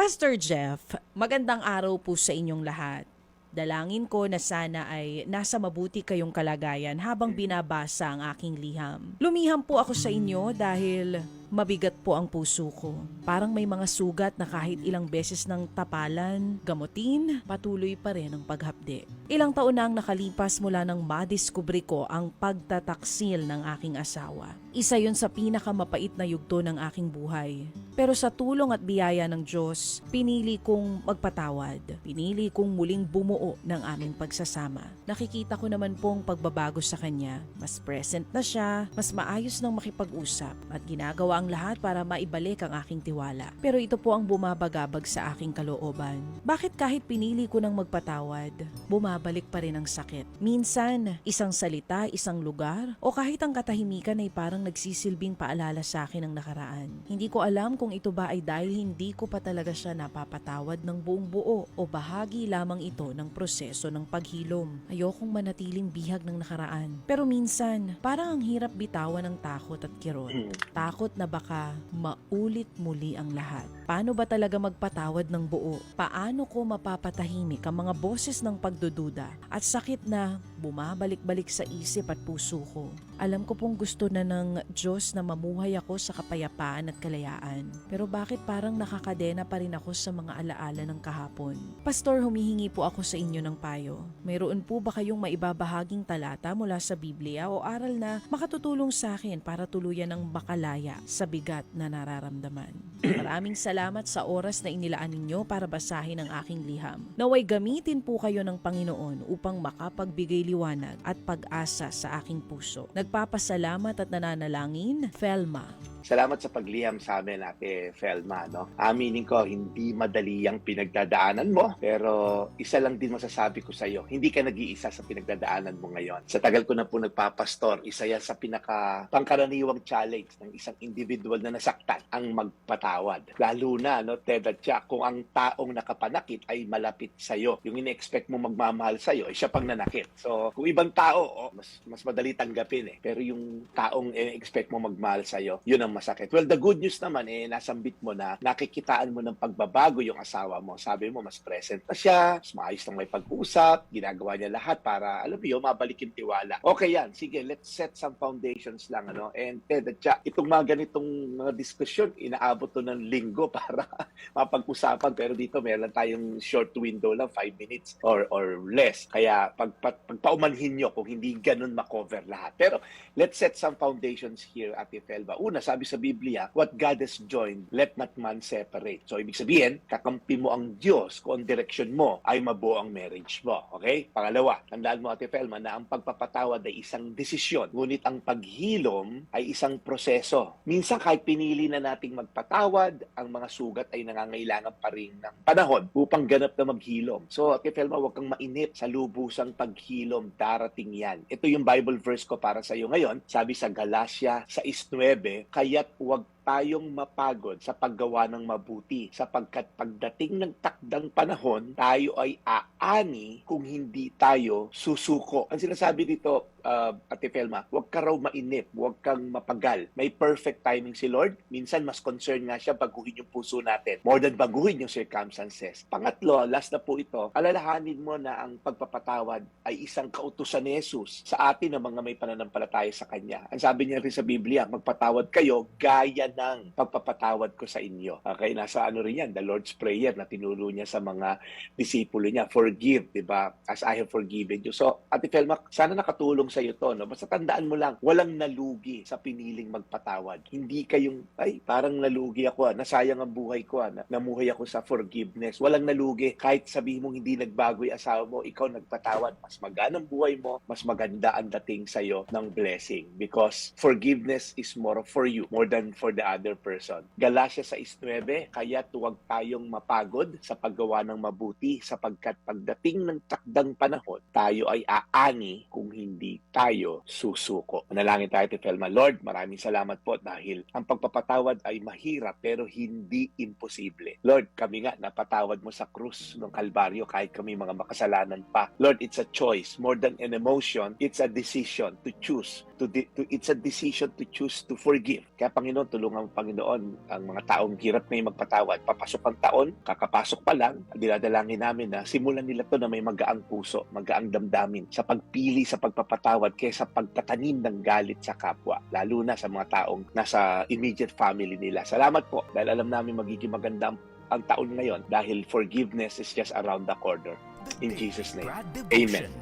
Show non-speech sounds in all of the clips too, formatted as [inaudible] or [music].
Pastor Jeff, magandang araw po sa inyong lahat. Dalangin ko na sana ay nasa mabuti kayong kalagayan habang binabasa ang aking liham. Lumiham po ako sa inyo dahil mabigat po ang puso ko. Parang may mga sugat na kahit ilang beses ng tapalan, gamutin, patuloy pa rin ang paghapde. Ilang taon na ang nakalipas mula nang madiskubre ko ang pagtataksil ng aking asawa. Isa yun sa pinakamapait na yugto ng aking buhay. Pero sa tulong at biyaya ng Diyos, pinili kong magpatawad. Pinili kong muling bumuo ng aming pagsasama. Nakikita ko naman pong pagbabago sa kanya. Mas present na siya, mas maayos nang makipag-usap at ginagawa ang lahat para maibalik ang aking tiwala. Pero ito po ang bumabagabag sa aking kalooban. Bakit kahit pinili ko ng magpatawad, bumabalik pa rin ang sakit? Minsan, isang salita, isang lugar, o kahit ang katahimikan ay parang nagsisilbing paalala sa akin ng nakaraan. Hindi ko alam kung ito ba ay dahil hindi ko pa talaga siya napapatawad ng buong buo o bahagi lamang ito ng proseso ng paghilom. Ayokong manatiling bihag ng nakaraan. Pero minsan, parang ang hirap bitawan ng takot at kirot. Takot na baka maulit muli ang lahat. Paano ba talaga magpatawad ng buo? Paano ko mapapatahimik ang mga boses ng pagdududa at sakit na bumabalik-balik sa isip at puso ko? Alam ko pong gusto na ng Diyos na mamuhay ako sa kapayapaan at kalayaan. Pero bakit parang nakakadena pa rin ako sa mga alaala ng kahapon? Pastor, humihingi po ako sa inyo ng payo. Mayroon po ba kayong maibabahaging talata mula sa Biblia o aral na makatutulong sa akin para tuluyan ng bakalaya sa bigat na nararamdaman? Maraming salamat sa oras na inilaan ninyo para basahin ang aking liham. Naway gamitin po kayo ng Panginoon upang makapagbigay liwanag at pag-asa sa aking puso. Nagpapasalamat at nananalangin, Felma. Salamat sa pagliham sa amin, Ate Felma. No? Aminin ko, hindi madali ang pinagdadaanan mo, pero isa lang din masasabi ko sa iyo, hindi ka nag-iisa sa pinagdadaanan mo ngayon. Sa tagal ko na po nagpapastor, isa yan sa pinaka pangkaraniwang challenge ng isang individual na nasaktan, ang magpatawad. Lalo na, no, Ted at Jack, kung ang taong nakapanakit ay malapit sa iyo, yung ine-expect mo magmamahal sa iyo, ay siya pang nanakit. So, kung ibang tao, oh, mas, mas madali tanggapin eh. Pero yung taong ine-expect mo magmahal sa iyo, yun ang masakit. Well, the good news naman eh, nasambit mo na nakikitaan mo ng pagbabago yung asawa mo. Sabi mo, mas present na siya, mas maayos nang may pag-usap, ginagawa niya lahat para, alam mo yun, mabalik yung tiwala. Okay yan, sige, let's set some foundations lang, ano? And Ted, siya, itong mga ganitong mga diskusyon, inaabot to ng linggo [laughs] para mapag-usapan. Pero dito, meron tayong short window lang, 5 minutes or or less. Kaya pag, pag, pagpaumanhin nyo kung hindi ganun makover lahat. Pero let's set some foundations here, Ate Felba. Una, sabi sa Biblia, what God has joined, let not man separate. So, ibig sabihin, kakampi mo ang Diyos kung ang direksyon mo ay mabuo ang marriage mo. Okay? Pangalawa, tandaan mo, Ate Felma, na ang pagpapatawad ay isang desisyon. Ngunit ang paghilom ay isang proseso. Minsan, kahit pinili na nating magpatawad, ang mga sugat ay nangangailangan pa rin ng panahon upang ganap na maghilom. So, Ate Felma, huwag kang mainip sa lubusang paghilom. Darating yan. Ito yung Bible verse ko para sa iyo ngayon. Sabi sa Galacia 6.9, kaya't huwag tayong mapagod sa paggawa ng mabuti sapagkat pagdating ng takdang panahon, tayo ay aani kung hindi tayo susuko. Ang sinasabi dito, uh, Ate Felma, huwag ka raw mainip, huwag kang mapagal. May perfect timing si Lord. Minsan mas concern nga siya baguhin yung puso natin more than baguhin yung circumstances. Pangatlo, last na po ito, alalahanin mo na ang pagpapatawad ay isang kautusan ni Jesus sa atin na mga may pananampalataya sa Kanya. Ang sabi niya rin sa Biblia, magpatawad kayo gaya ng pagpapatawad ko sa inyo. Okay, nasa ano rin yan, the Lord's Prayer na tinuro niya sa mga disipulo niya, forgive, di ba? As I have forgiven you. So, Ate Felma, sana nakatulong sa iyo to, no? Basta tandaan mo lang, walang nalugi sa piniling magpatawad. Hindi kayong, ay, parang nalugi ako, ah. nasayang ang buhay ko, ah. namuhay ako sa forgiveness. Walang nalugi. Kahit sabihin mong hindi nagbago yung asawa mo, ikaw nagpatawad, mas maganda ang buhay mo, mas maganda ang dating sa iyo ng blessing. Because forgiveness is more for you, more than for the other person. Galacia 6.9, kaya huwag tayong mapagod sa paggawa ng mabuti sapagkat pagdating ng takdang panahon, tayo ay aani kung hindi tayo susuko. Manalangin tayo kay Felma. Lord, maraming salamat po dahil ang pagpapatawad ay mahirap pero hindi imposible. Lord, kami nga napatawad mo sa krus ng Kalbaryo kahit kami mga makasalanan pa. Lord, it's a choice. More than an emotion, it's a decision to choose. To, di- to It's a decision to choose to forgive. Kaya Panginoon, tulungan ang Panginoon ang mga taong hirap na magpatawad. Papasok ang taon, kakapasok pa lang, dinadalangin namin na simulan nila to na may magaang puso, magaang damdamin sa pagpili sa pagpapatawad kaysa pagtatanim ng galit sa kapwa, lalo na sa mga taong nasa immediate family nila. Salamat po dahil alam namin magiging maganda ang, taon ngayon dahil forgiveness is just around the corner. In Jesus' name. Amen.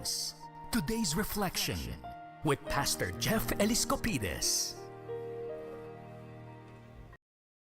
Today's reflection with Pastor Jeff Eliscopides.